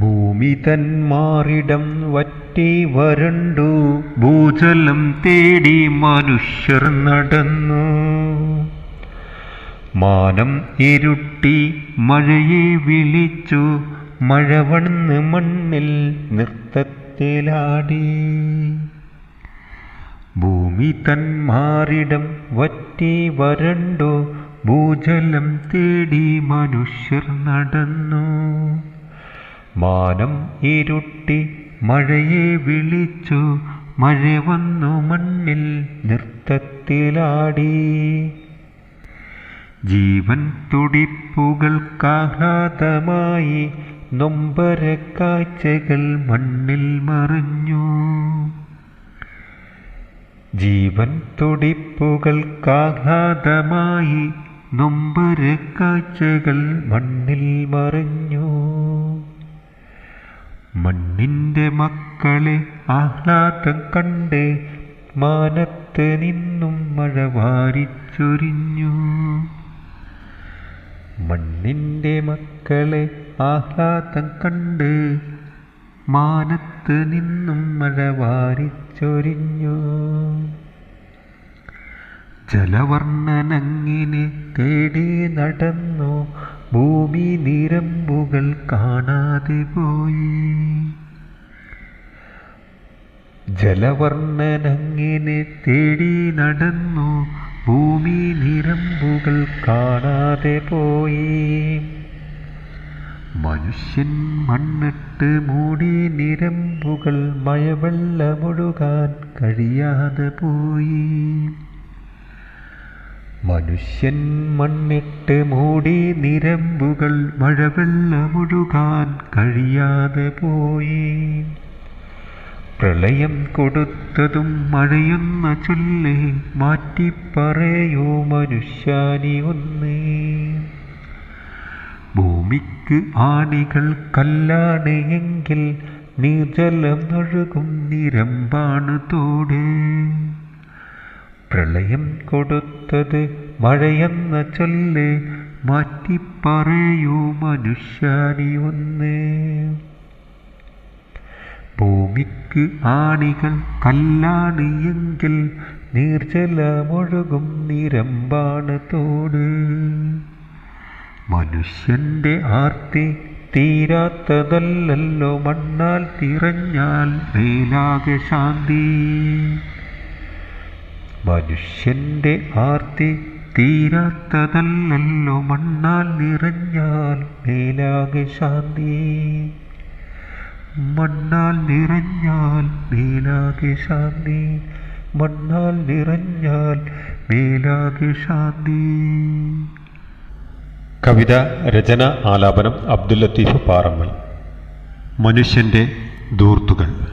ഭൂമി തന്മാറിടം വറ്റി വരണ്ടു. ഭൂജലം തേടി മനുഷ്യർ നടന്നു. മാനം ഇരുട്ടി മഴയെ വിളിച്ചു. മഴ വണ്ണ് മണ്ണിൽ നൃത്തത്തിലാടി. ഭൂമി തന്മാറിടം വറ്റി വരണ്ടു. ഭൂജലം തേടി മനുഷ്യർ നടന്നു. മാനം ഇരുട്ടി മഴയെ വിളിച്ചു. മഴ വന്നു മണ്ണിൽ നൃത്തത്തിലാടി. ജീവൻ തുടിപ്പുകൾക്കാഹ്ലാദമായി നൊമ്പര കാഴ്ചകൾ മണ്ണിൽ മറിഞ്ഞു. ജീവൻ തുടിപ്പുകൾക്കാഹ്ലാദമായി നൊമ്പര കാഴ്ചകൾ മണ്ണിൽ മറിഞ്ഞു. മണ്ണിന്റെ മക്കളെ ആഹ്ലാദം കണ്ട് മാനത്ത് നിന്നും മഴ വാരിച്ചൊരിഞ്ഞു. മണ്ണിന്റെ മക്കളെ ആഹ്ലാദം കണ്ട് മാനത്ത് നിന്നും മഴ വാരിച്ചൊരിഞ്ഞു. ജലവർണനങ്ങിനെ തേടി നടന്നു ഭൂമി നിരമ്പുകൾ കാണാതെ പോയി. ജലവർണനങ്ങിനെ തേടി നടന്നു. ഭൂമി നിരമ്പുകൾ കാണാതെ പോയി. മനുഷ്യൻ മണ്ണിട്ട് മൂടി നിരമ്പുകൾ മഴവെള്ളമൊഴുകാൻ കഴിയാതെ പോയി. മനുഷ്യൻ മണ്ണിട്ട് മൂടി നിരമ്പുകൾ മഴവെള്ളമൊഴുകാൻ കഴിയാതെ പോയി. പ്രളയം കൊടുത്തതും മഴയുന്ന ചൊല്ല് മാറ്റി പറയൂ മനുഷ്യാനി ഒന്നേ. ഭൂമിക്ക് ആണികൾ കല്ലാണ് എങ്കിൽ നീർജലം ഒഴുകും നിരമ്പാണ് തോട്. പ്രളയം കൊടുത്തത് മഴയെന്ന ചൊല്ല് മാറ്റി പറയൂ മനുഷ്യാനി ഒന്ന്. ഭൂമിക്ക് ആണികൾ കല്ലാണ് എങ്കിൽ നീർജലമൊഴുകും നിരമ്പാണ് തോട്. മനുഷ്യന്റെ ആർത്തി തീരാത്തതല്ലല്ലോ മണ്ണാൽ തിരഞ്ഞാൽ മേലാകെ ശാന്തി. മനുഷ്യന്റെ ആർത്തി തീരാത്തതല്ലല്ലോ മണ്ണാൽ നിറഞ്ഞാൽ മേലാകെ ശാന്തി. മണ്ണാൽ നിറഞ്ഞാൽ മേലാകെ ശാന്തി. മണ്ണാൽ നിറഞ്ഞാൽ മേലാകെ ശാന്തി. കവിത രചന ആലാപനം അബ്ദുൽ ലത്തീഫ് പാറമ്മൽ. മനുഷ്യന്റെ ധൂർത്തുകൾ.